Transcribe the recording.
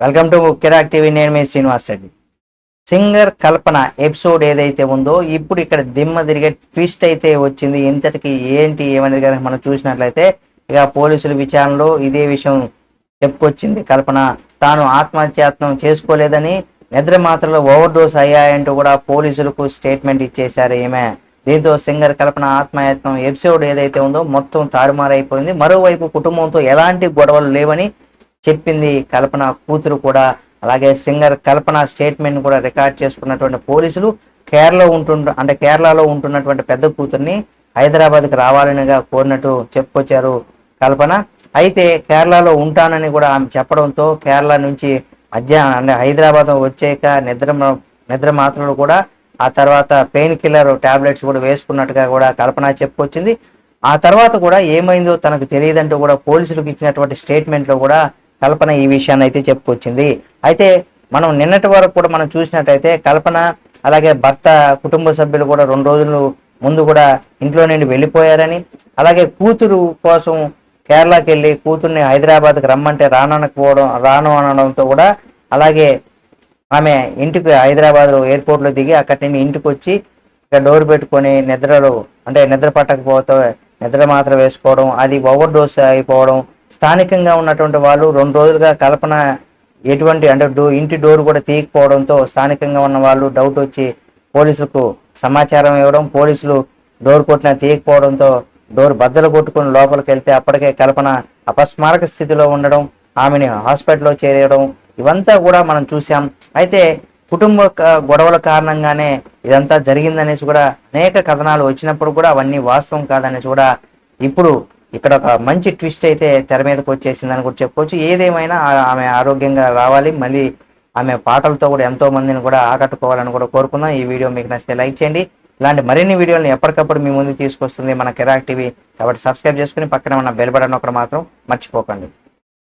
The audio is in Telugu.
వెల్కమ్ టు కిరాక్ టీవీ నేను మీ శ్రీనివాస్ రెడ్డి. సింగర్ కల్పన ఎపిసోడ్ ఏదైతే ఉందో ఇప్పుడు ఇక్కడ దిమ్మ తిరిగే ట్విస్ట్ అయితే వచ్చింది. ఇంతటికి ఏంటి ఏమనేది కనుక మనం చూసినట్లయితే ఇక పోలీసుల విచారణలో ఇదే విషయం చెప్పుకొచ్చింది. కల్పన తాను ఆత్మహత్యాత్నం చేసుకోలేదని నిద్ర మాత్రలో ఓవర్ డోస్ అయ్యాయంటూ కూడా పోలీసులకు స్టేట్మెంట్ ఇచ్చేశారు ఈమె. దీంతో సింగర్ కల్పన ఆత్మయత్నం ఎపిసోడ్ ఏదైతే ఉందో మొత్తం తారుమారైపోయింది. మరోవైపు కుటుంబంతో ఎలాంటి గొడవలు లేవని చెప్పింది కల్పన కూతురు కూడా అలాగే సింగర్ కల్పన స్టేట్మెంట్ కూడా రికార్డ్ చేసుకున్నటువంటి పోలీసులు కేరళ ఉంటుండ అంటే కేరళలో ఉంటున్నటువంటి పెద్ద కూతుర్ని హైదరాబాద్కి రావాలనిగా కోరినట్టు చెప్పుకొచ్చారు కల్పన. అయితే కేరళలో ఉంటానని కూడా ఆమె చెప్పడంతో కేరళ నుంచి మధ్యాహ్నం అంటే హైదరాబాద్ వచ్చాక నిద్ర నిద్ర మాత్రలు కూడా ఆ తర్వాత పెయిన్ కిల్లర్ టాబ్లెట్స్ కూడా వేసుకున్నట్టుగా కూడా కల్పన చెప్పుకొచ్చింది. ఆ తర్వాత కూడా ఏమైందో తనకు తెలియదంటూ కూడా పోలీసులకు ఇచ్చినటువంటి స్టేట్మెంట్లో కూడా కల్పన ఈ విషయాన్ని అయితే చెప్పుకొచ్చింది. అయితే మనం నిన్నటి వరకు కూడా మనం చూసినట్టయితే కల్పన అలాగే భర్త కుటుంబ సభ్యులు కూడా రెండు రోజులు ముందు కూడా ఇంట్లో నుండి వెళ్ళిపోయారని అలాగే కూతురు కోసం కేరళకి వెళ్ళి కూతుర్ని హైదరాబాద్కి రమ్మంటే రానకపోవడం రాను అనడంతో కూడా అలాగే ఆమె ఇంటికి హైదరాబాద్లో ఎయిర్పోర్ట్లో దిగి అక్కడి నుండి ఇంటికి వచ్చి ఇక డోర్ పెట్టుకొని నిద్రలో అంటే నిద్ర పట్టకపోతే నిద్ర మాత్రం వేసుకోవడం అది ఓవర్ డోస్ అయిపోవడం స్థానికంగా ఉన్నటువంటి వాళ్ళు రెండు రోజులుగా కల్పన ఎటువంటి అంటే డో ఇంటి డోర్ కూడా తీయకపోవడంతో స్థానికంగా ఉన్న వాళ్ళు డౌట్ వచ్చి పోలీసులకు సమాచారం ఇవ్వడం పోలీసులు డోర్ కొట్టిన తీయకపోవడంతో డోర్ బద్దలు కొట్టుకుని లోపలికి వెళ్తే అప్పటికే కల్పన అపస్మారక స్థితిలో ఉండడం ఆమెని హాస్పిటల్లో చేరడం ఇవంతా కూడా మనం చూసాం అయితే కుటుంబ గొడవల కారణంగానే ఇదంతా జరిగిందనేసి కూడా అనేక కథనాలు వచ్చినప్పుడు కూడా అవన్నీ వాస్తవం కాదనేసి కూడా ఇప్పుడు ఇక్కడ ఒక మంచి ట్విస్ట్ అయితే తెర మీదకి వచ్చేసిందని కూడా చెప్పుకోవచ్చు. ఏదేమైనా ఆమె ఆరోగ్యంగా రావాలి. మళ్ళీ ఆమె పాటలతో కూడా ఎంతో మందిని కూడా ఆకట్టుకోవాలని కూడా కోరుకుందాం. ఈ వీడియో మీకు నచ్చితే లైక్ చేయండి. ఇలాంటి మరిన్ని వీడియోలను ఎప్పటికప్పుడు మీ ముందు తీసుకొస్తుంది మన కెరాక్ టీవీ. కాబట్టి సబ్స్క్రైబ్ చేసుకుని పక్కన ఉన్న బెల్ బటన్ ఒకటి మాత్రం మర్చిపోకండి.